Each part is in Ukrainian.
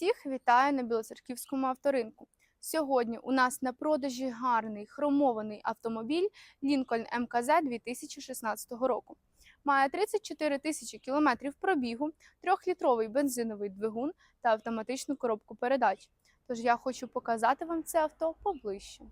Всіх вітаю на Білоцерківському авторинку. Сьогодні у нас на продажі гарний хромований автомобіль Lincoln МКЗ 2016 року. Має 34 тисячі кілометрів пробігу, 3-літровий бензиновий двигун та автоматичну коробку передач. Тож я хочу показати вам це авто поближче.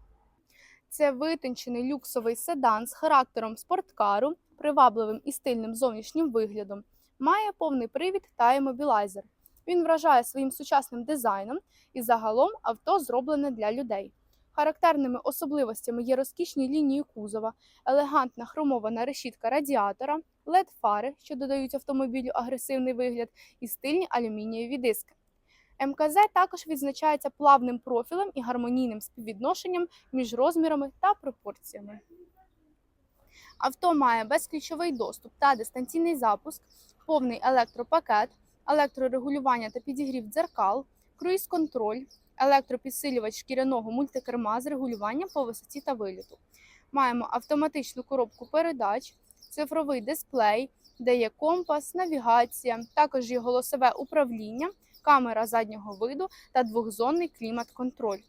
Це витончений люксовий седан з характером спорткару, привабливим і стильним зовнішнім виглядом. Має повний привід та емобілайзер. Він вражає своїм сучасним дизайном і загалом авто зроблене для людей. Характерними особливостями є розкішні лінії кузова, елегантна хромована решітка радіатора, led фари що додають автомобілю агресивний вигляд, і стильні алюмінієві диски. МКЗ також відзначається плавним профілем і гармонійним співвідношенням між розмірами та пропорціями. Авто має безключовий доступ та дистанційний запуск, повний електропакет, електрорегулювання та підігрів дзеркал, круїз-контроль, електропідсилювач шкіряного мультикерма з регулюванням по висоті та виліту. Маємо автоматичну коробку передач, цифровий дисплей, де є компас, навігація, також є голосове управління, камера заднього виду та двохзонний клімат-контроль.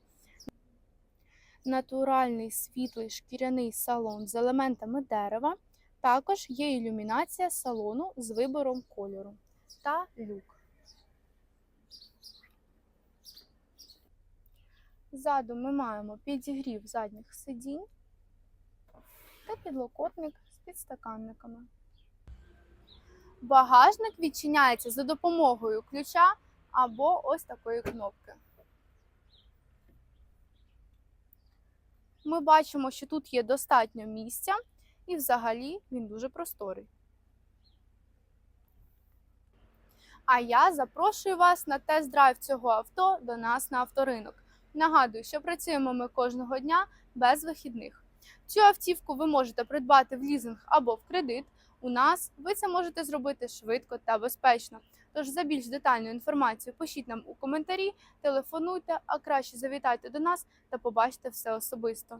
Натуральний світлий шкіряний салон з елементами дерева. Також є ілюмінація салону з вибором кольору та люк. Ззаду ми маємо підігрів задніх сидінь та підлокотник з підстаканниками. Багажник відчиняється за допомогою ключа або ось такої кнопки. Ми бачимо, що тут є достатньо місця, і взагалі він дуже просторий. А я запрошую вас на тест-драйв цього авто до нас на авторинок. Нагадую, що працюємо ми кожного дня без вихідних. Цю автівку ви можете придбати в лізинг або в кредит. У нас ви це можете зробити швидко та безпечно. Тож за більш детальну інформацію пишіть нам у коментарі, телефонуйте, а краще завітайте до нас та побачите все особисто.